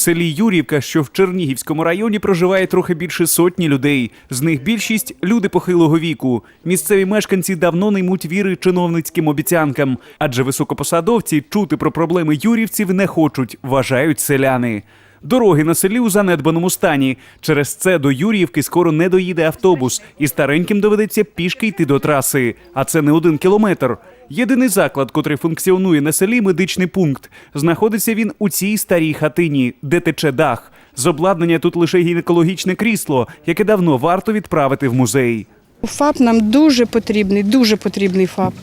селі Юрівка, що в Чернігівському районі проживає трохи більше сотні людей. З них більшість люди похилого віку. Місцеві мешканці давно не ймуть віри чиновницьким обіцянкам, адже високопосадовці чути про проблеми юрівців не хочуть, вважають селяни. Дороги на селі у занедбаному стані. Через це до Юріївки скоро не доїде автобус, і стареньким доведеться пішки йти до траси. А це не один кілометр. Єдиний заклад, котрий функціонує на селі, медичний пункт. Знаходиться він у цій старій хатині, де тече дах. З обладнання тут лише гінекологічне крісло, яке давно варто відправити в музей. ФАП нам дуже потрібний, дуже потрібний ФАП.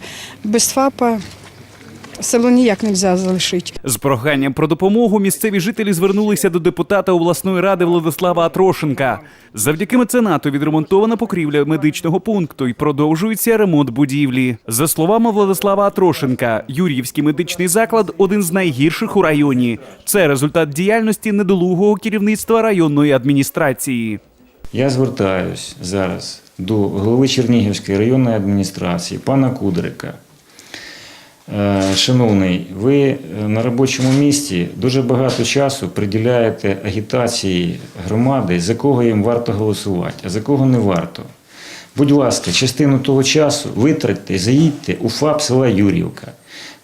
Без ФАПа село ніяк не можна залишити. З проханням про допомогу місцеві жителі звернулися до депутата обласної ради Владислава Атрошенка. Завдяки меценату відремонтована покрівля медичного пункту і продовжується ремонт будівлі. За словами Владислава Атрошенка, Юр'ївський медичний заклад один з найгірших у районі. Це результат діяльності недолугого керівництва районної адміністрації. Я звертаюсь зараз до голови Чернігівської районної адміністрації, пана Кудрика. Е, Шановний, ви е, на робочому місці дуже багато часу приділяєте агітації громади, за кого їм варто голосувати, а за кого не варто. Будь ласка, частину того часу витратьте, заїдьте у ФАП села Юрівка.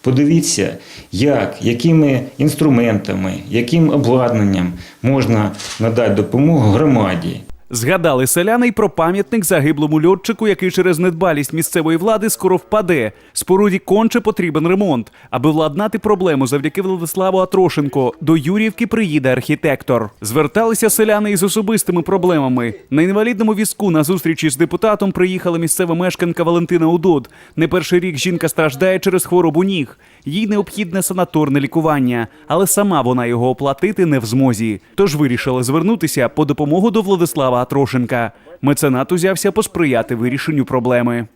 Подивіться, як, якими інструментами, яким обладнанням можна надати допомогу громаді. Згадали селяни й про пам'ятник загиблому льотчику, який через недбалість місцевої влади скоро впаде. Споруді конче потрібен ремонт. Аби владнати проблему завдяки Владиславу Атрошенко, до Юрівки приїде архітектор. Зверталися селяни із особистими проблемами. На інвалідному візку на зустрічі з депутатом приїхала місцева мешканка Валентина Удод. Не перший рік жінка страждає через хворобу ніг. Їй необхідне санаторне лікування, але сама вона його оплатити не в змозі. Тож вирішила звернутися по допомогу до Владислава Атрошенка. Меценат узявся посприяти вирішенню проблеми.